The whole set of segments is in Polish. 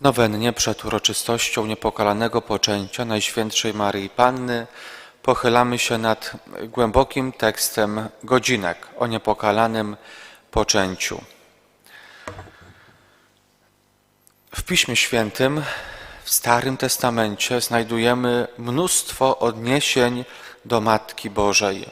Nowennie przed uroczystością niepokalanego poczęcia Najświętszej Maryi Panny pochylamy się nad głębokim tekstem godzinek o niepokalanym poczęciu. W Piśmie Świętym, w Starym Testamencie znajdujemy mnóstwo odniesień do Matki Bożej.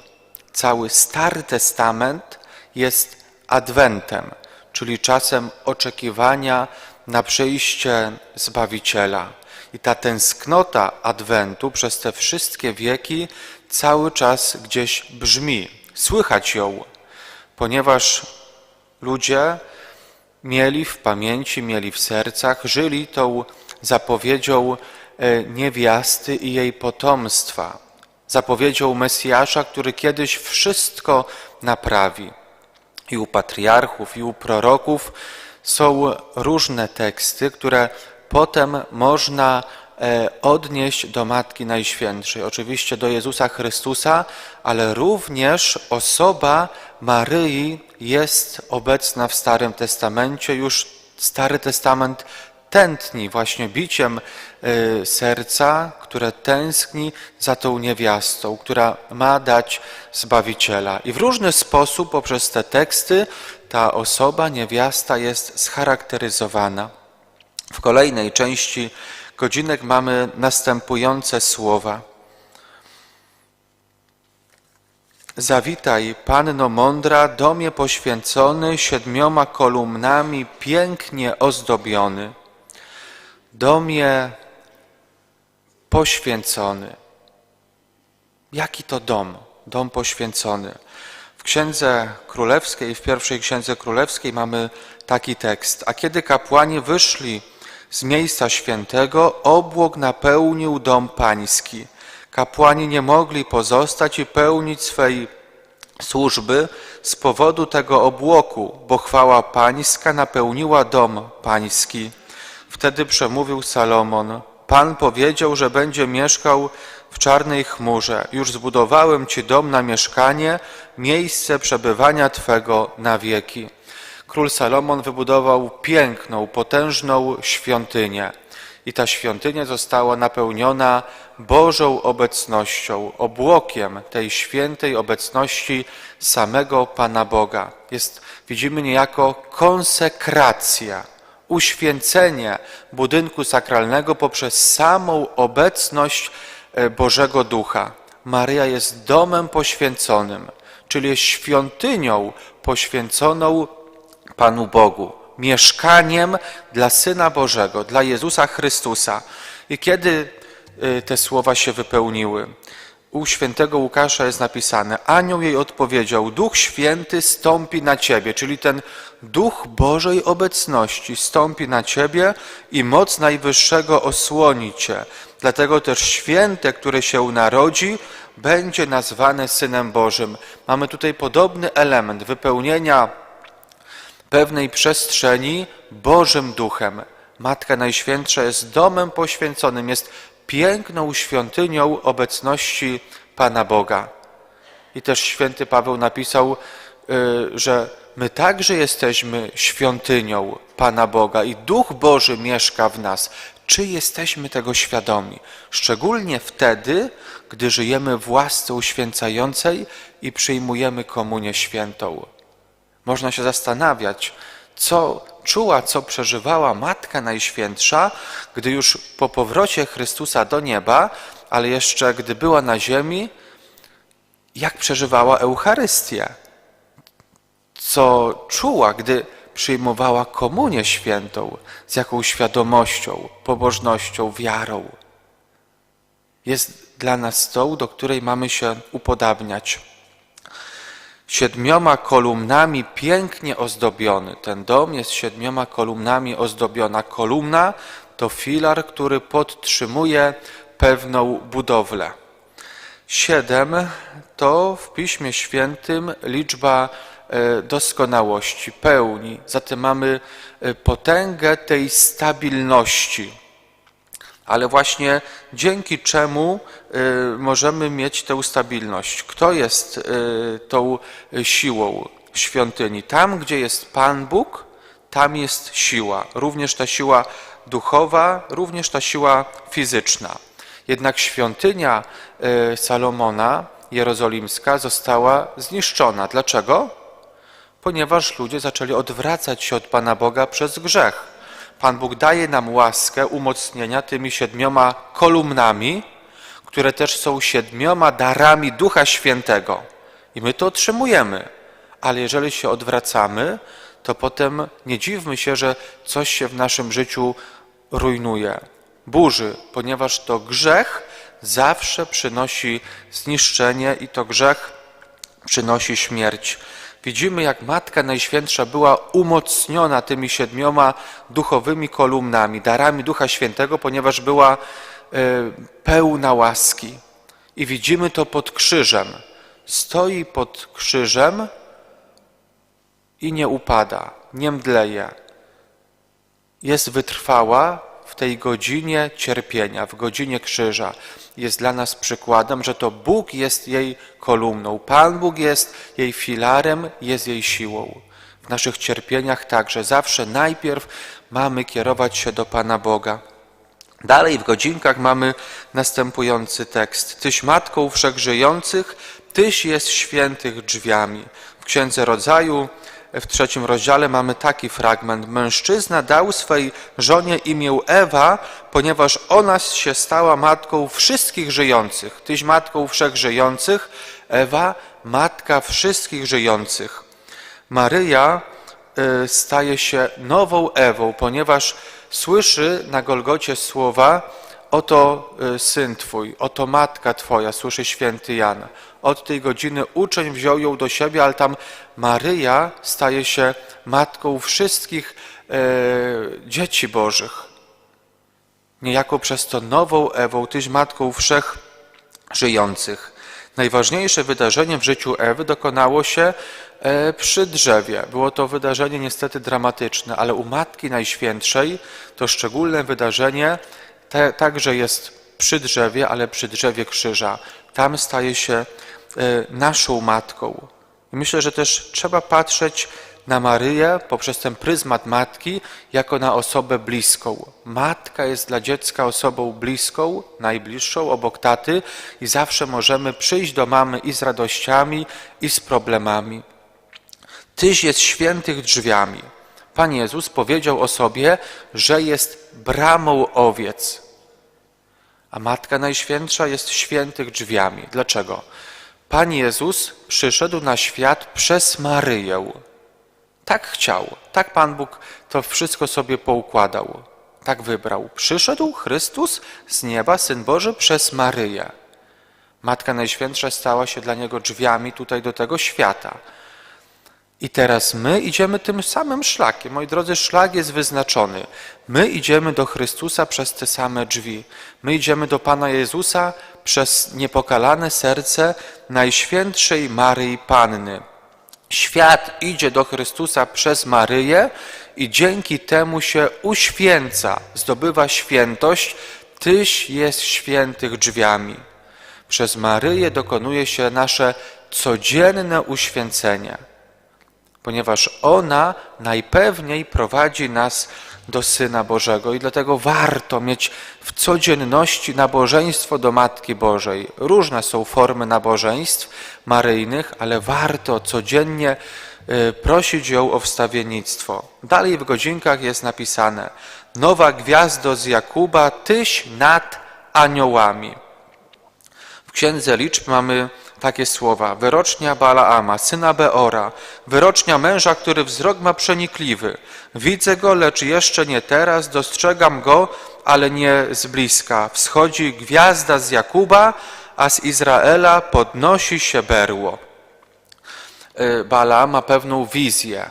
Cały Stary Testament jest adwentem, czyli czasem oczekiwania na przyjście Zbawiciela. I ta tęsknota Adwentu przez te wszystkie wieki cały czas gdzieś brzmi, słychać ją, ponieważ ludzie mieli w pamięci, mieli w sercach, żyli tą zapowiedzią e, niewiasty i jej potomstwa, zapowiedzią Mesjasza, który kiedyś wszystko naprawi. I u patriarchów, i u proroków są różne teksty, które potem można e, odnieść do Matki Najświętszej, oczywiście do Jezusa Chrystusa, ale również osoba Maryi jest obecna w Starym Testamencie. Już Stary Testament tętni właśnie biciem e, serca, które tęskni za tą niewiastą, która ma dać Zbawiciela. I w różny sposób poprzez te teksty ta osoba, niewiasta jest scharakteryzowana. W kolejnej części godzinek mamy następujące słowa. Zawitaj, Panno mądra, domie poświęcony, siedmioma kolumnami pięknie ozdobiony. Domie poświęcony. Jaki to dom? Dom poświęcony. W Księdze Królewskiej, w pierwszej Księdze Królewskiej mamy taki tekst. A kiedy kapłani wyszli z miejsca świętego, obłok napełnił dom pański. Kapłani nie mogli pozostać i pełnić swej służby z powodu tego obłoku, bo chwała pańska napełniła dom pański. Wtedy przemówił Salomon. Pan powiedział, że będzie mieszkał w czarnej chmurze. Już zbudowałem Ci dom na mieszkanie, miejsce przebywania Twego na wieki. Król Salomon wybudował piękną, potężną świątynię. I ta świątynia została napełniona Bożą obecnością, obłokiem tej świętej obecności samego Pana Boga. Jest, widzimy niejako konsekracja, uświęcenie budynku sakralnego poprzez samą obecność e, Bożego Ducha. Maryja jest domem poświęconym, czyli jest świątynią poświęconą Panu Bogu, mieszkaniem dla Syna Bożego, dla Jezusa Chrystusa. I kiedy y, te słowa się wypełniły? U świętego Łukasza jest napisane: Anioł jej odpowiedział: Duch Święty stąpi na ciebie, czyli ten duch Bożej obecności stąpi na ciebie i moc Najwyższego osłoni cię. Dlatego też święte, które się narodzi, będzie nazwane Synem Bożym. Mamy tutaj podobny element wypełnienia pewnej przestrzeni Bożym Duchem. Matka Najświętsza jest domem poświęconym, jest piękną świątynią obecności Pana Boga. I też święty Paweł napisał, y, że my także jesteśmy świątynią Pana Boga i Duch Boży mieszka w nas. Czy jesteśmy tego świadomi? Szczególnie wtedy, gdy żyjemy w łasce uświęcającej i przyjmujemy komunię świętą. Można się zastanawiać, co czuła, co przeżywała Matka Najświętsza, gdy już po powrocie Chrystusa do nieba, ale jeszcze gdy była na ziemi, jak przeżywała Eucharystię, co czuła, gdy przyjmowała komunię świętą, z jaką świadomością, pobożnością, wiarą. Jest dla nas tą, do której mamy się upodabniać siedmioma kolumnami pięknie ozdobiony. Ten dom jest siedmioma kolumnami ozdobiona. Kolumna to filar, który podtrzymuje pewną budowlę. Siedem to w Piśmie Świętym liczba e, doskonałości, pełni. Zatem mamy e, potęgę tej stabilności ale właśnie dzięki czemu y, możemy mieć tę stabilność. Kto jest y, tą siłą świątyni? Tam, gdzie jest Pan Bóg, Tam jest siła, również ta siła duchowa, również ta siła fizyczna. Jednak świątynia e, Salomona jerozolimska została zniszczona. Dlaczego? Ponieważ ludzie zaczęli odwracać się od Pana Boga przez grzech. Pan Bóg daje nam łaskę umocnienia tymi siedmioma kolumnami, które też są siedmioma darami Ducha Świętego. I my to otrzymujemy. Ale jeżeli się odwracamy, to potem nie dziwmy się, że coś się w naszym życiu rujnuje, burzy, ponieważ to grzech zawsze przynosi zniszczenie i to grzech przynosi śmierć. Widzimy, jak Matka Najświętsza była umocniona tymi siedmioma duchowymi kolumnami, darami Ducha Świętego, ponieważ była e, pełna łaski. I widzimy to pod krzyżem. Stoi pod krzyżem i nie upada, nie mdleje. Jest wytrwała w tej godzinie cierpienia, w godzinie krzyża. Jest dla nas przykładem, że to Bóg jest jej kolumną, Pan Bóg jest jej filarem, jest jej siłą. W naszych cierpieniach także zawsze najpierw mamy kierować się do Pana Boga. Dalej w godzinkach mamy następujący tekst. Tyś matką wszechżyjących, Tyś jest świętych drzwiami. W Księdze Rodzaju w trzecim rozdziale mamy taki fragment. Mężczyzna dał swej żonie imię Ewa, ponieważ ona się stała matką wszystkich żyjących. Tyś matką wszechżyjących, Ewa matka wszystkich żyjących. Maryja y, staje się nową Ewą, ponieważ słyszy na Golgocie słowa Oto y, syn Twój, oto matka Twoja, słyszy święty Jan. Od tej godziny uczeń wziął ją do siebie, ale tam Maryja staje się matką wszystkich e, dzieci Bożych. Niejako przez to nową Ewą, Tyś matką wszech żyjących. Najważniejsze wydarzenie w życiu Ewy dokonało się e, przy drzewie. Było to wydarzenie niestety dramatyczne, ale u Matki Najświętszej to szczególne wydarzenie te, także jest przy drzewie, ale przy drzewie krzyża. Tam staje się e, naszą matką. I myślę, że też trzeba patrzeć na Maryję poprzez ten pryzmat matki jako na osobę bliską. Matka jest dla dziecka osobą bliską, najbliższą, obok taty i zawsze możemy przyjść do mamy i z radościami, i z problemami. Tyś jest świętych drzwiami. Pan Jezus powiedział o sobie, że jest bramą owiec. A Matka Najświętsza jest świętych drzwiami. Dlaczego? Pan Jezus przyszedł na świat przez Maryję. Tak chciał, tak Pan Bóg to wszystko sobie poukładał, tak wybrał. Przyszedł Chrystus z nieba, Syn Boży, przez Maryję. Matka Najświętsza stała się dla Niego drzwiami tutaj do tego świata. I teraz my idziemy tym samym szlakiem. Moi drodzy, szlak jest wyznaczony. My idziemy do Chrystusa przez te same drzwi. My idziemy do Pana Jezusa przez niepokalane serce Najświętszej Maryi Panny. Świat idzie do Chrystusa przez Maryję i dzięki temu się uświęca, zdobywa świętość. Tyś jest świętych drzwiami. Przez Maryję dokonuje się nasze codzienne uświęcenie ponieważ ona najpewniej prowadzi nas do Syna Bożego i dlatego warto mieć w codzienności nabożeństwo do Matki Bożej. Różne są formy nabożeństw maryjnych, ale warto codziennie y, prosić ją o wstawiennictwo. Dalej w godzinkach jest napisane Nowa gwiazdo z Jakuba, Tyś nad aniołami. W Księdze Liczb mamy takie słowa. Wyrocznia Balaama, syna Beora, wyrocznia męża, który wzrok ma przenikliwy. Widzę go, lecz jeszcze nie teraz, dostrzegam go, ale nie z bliska. Wschodzi gwiazda z Jakuba, a z Izraela podnosi się berło. E, Balaam ma pewną wizję.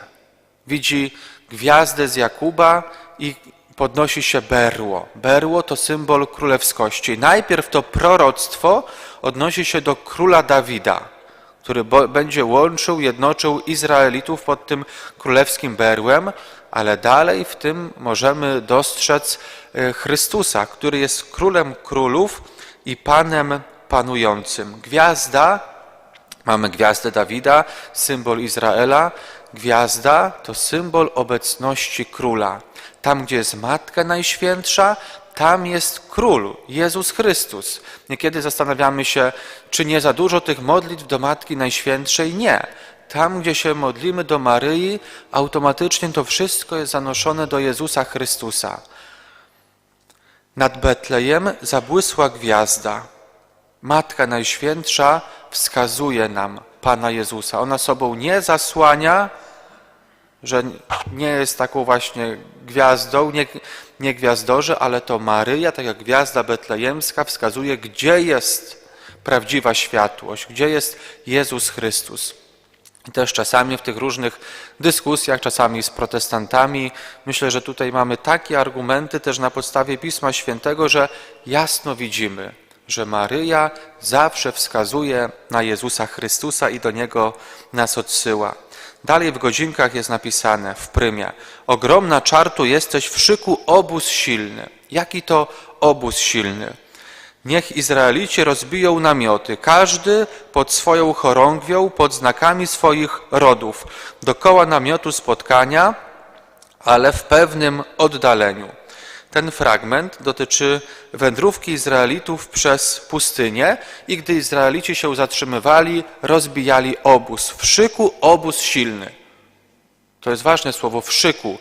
Widzi gwiazdę z Jakuba i podnosi się berło. Berło to symbol królewskości. Najpierw to proroctwo odnosi się do króla Dawida, który będzie łączył, jednoczył Izraelitów pod tym królewskim berłem, ale dalej w tym możemy dostrzec e, Chrystusa, który jest królem królów i panem panującym. Gwiazda Mamy gwiazdę Dawida, symbol Izraela, gwiazda to symbol obecności króla. Tam, gdzie jest Matka Najświętsza, tam jest król, Jezus Chrystus. Niekiedy zastanawiamy się, czy nie za dużo tych modlitw do Matki Najświętszej? Nie. Tam, gdzie się modlimy do Maryi, automatycznie to wszystko jest zanoszone do Jezusa Chrystusa. Nad Betlejem zabłysła gwiazda. Matka Najświętsza wskazuje nam Pana Jezusa. Ona sobą nie zasłania, że nie jest taką właśnie gwiazdą, nie, nie ale to Maryja, tak jak gwiazda betlejemska, wskazuje, gdzie jest prawdziwa światłość, gdzie jest Jezus Chrystus. I też czasami w tych różnych dyskusjach, czasami z protestantami, myślę, że tutaj mamy takie argumenty też na podstawie Pisma Świętego, że jasno widzimy, że Maryja zawsze wskazuje na Jezusa Chrystusa i do Niego nas odsyła. Dalej w godzinkach jest napisane w prymie: Ogromna czartu jesteś w szyku obóz silny. Jaki to obóz silny? Niech Izraelici rozbiją namioty, każdy pod swoją chorągwią, pod znakami swoich rodów, dokoła namiotu spotkania, ale w pewnym oddaleniu. Ten fragment dotyczy wędrówki Izraelitów przez pustynię i gdy Izraelici się zatrzymywali, rozbijali obóz. W szyku obóz silny. To jest ważne słowo, w szyku.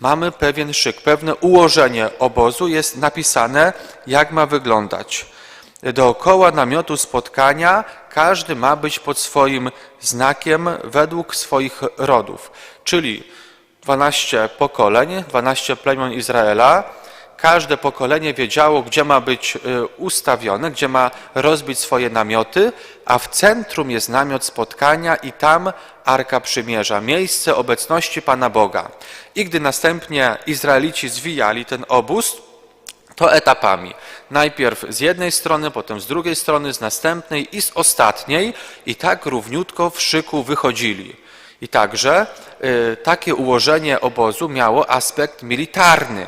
Mamy pewien szyk, pewne ułożenie obozu jest napisane, jak ma wyglądać. Dookoła namiotu spotkania każdy ma być pod swoim znakiem według swoich rodów, czyli 12 pokoleń, 12 plemion Izraela, każde pokolenie wiedziało, gdzie ma być y, ustawione, gdzie ma rozbić swoje namioty, a w centrum jest namiot spotkania i tam Arka Przymierza, miejsce obecności Pana Boga. I gdy następnie Izraelici zwijali ten obóz, to etapami. Najpierw z jednej strony, potem z drugiej strony, z następnej i z ostatniej i tak równiutko w szyku wychodzili. I także y, takie ułożenie obozu miało aspekt militarny.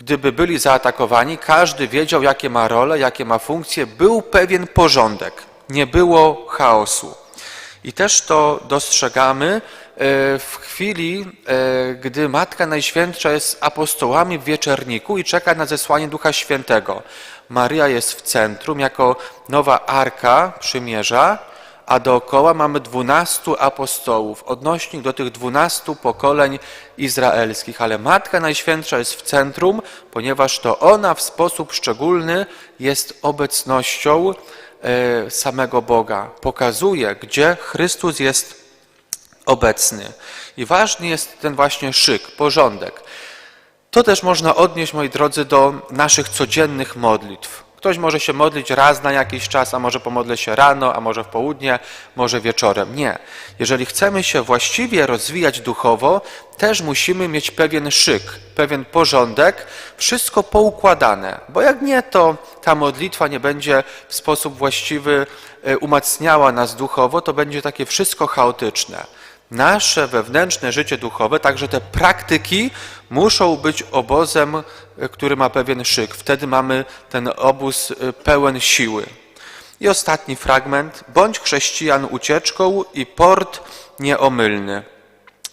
Gdyby byli zaatakowani, każdy wiedział, jakie ma role, jakie ma funkcje, był pewien porządek, nie było chaosu. I też to dostrzegamy e, w chwili, e, gdy Matka Najświętsza jest apostołami w wieczerniku i czeka na zesłanie Ducha Świętego. Maryja jest w centrum jako nowa arka przymierza, a dookoła mamy dwunastu apostołów, odnośnik do tych dwunastu pokoleń izraelskich. Ale Matka Najświętsza jest w centrum, ponieważ to ona w sposób szczególny jest obecnością e, samego Boga. Pokazuje, gdzie Chrystus jest obecny. I ważny jest ten właśnie szyk, porządek. To też można odnieść, moi drodzy, do naszych codziennych modlitw. Ktoś może się modlić raz na jakiś czas, a może pomodlę się rano, a może w południe, może wieczorem. Nie. Jeżeli chcemy się właściwie rozwijać duchowo, też musimy mieć pewien szyk, pewien porządek, wszystko poukładane, bo jak nie, to ta modlitwa nie będzie w sposób właściwy e, umacniała nas duchowo, to będzie takie wszystko chaotyczne. Nasze wewnętrzne życie duchowe, także te praktyki muszą być obozem, e, który ma pewien szyk. Wtedy mamy ten obóz e, pełen siły. I ostatni fragment. Bądź chrześcijan ucieczką i port nieomylny.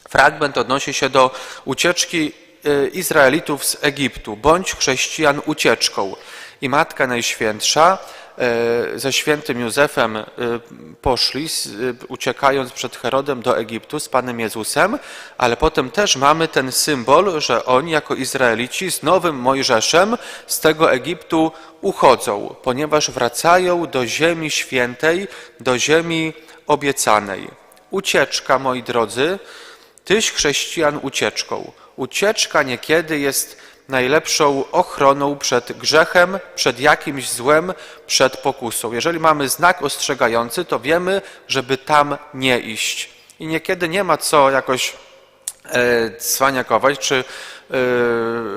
Fragment odnosi się do ucieczki e, Izraelitów z Egiptu. Bądź chrześcijan ucieczką. I Matka Najświętsza ze świętym Józefem e, poszli, e, uciekając przed Herodem do Egiptu z Panem Jezusem, ale potem też mamy ten symbol, że oni jako Izraelici z nowym Mojżeszem z tego Egiptu uchodzą, ponieważ wracają do ziemi świętej, do ziemi obiecanej. Ucieczka, moi drodzy, tyś chrześcijan ucieczką. Ucieczka niekiedy jest najlepszą ochroną przed grzechem, przed jakimś złem, przed pokusą. Jeżeli mamy znak ostrzegający, to wiemy, żeby tam nie iść. I niekiedy nie ma co jakoś e, cwaniakować, czy e,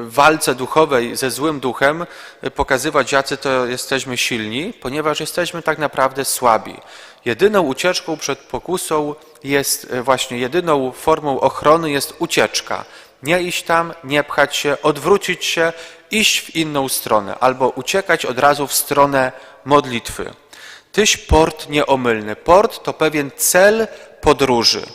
walce duchowej ze złym duchem e, pokazywać, jacy to jesteśmy silni, ponieważ jesteśmy tak naprawdę słabi. Jedyną ucieczką przed pokusą jest właśnie, jedyną formą ochrony jest ucieczka. Nie iść tam, nie pchać się, odwrócić się, iść w inną stronę albo uciekać od razu w stronę modlitwy. Tyś port nieomylny. Port to pewien cel podróży.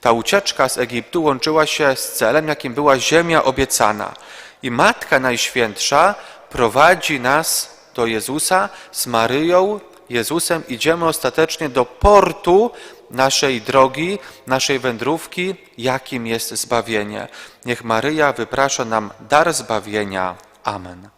Ta ucieczka z Egiptu łączyła się z celem, jakim była ziemia obiecana. I Matka Najświętsza prowadzi nas do Jezusa z Maryją, Jezusem. Idziemy ostatecznie do portu naszej drogi, naszej wędrówki, jakim jest zbawienie. Niech Maryja wyprasza nam dar zbawienia. Amen.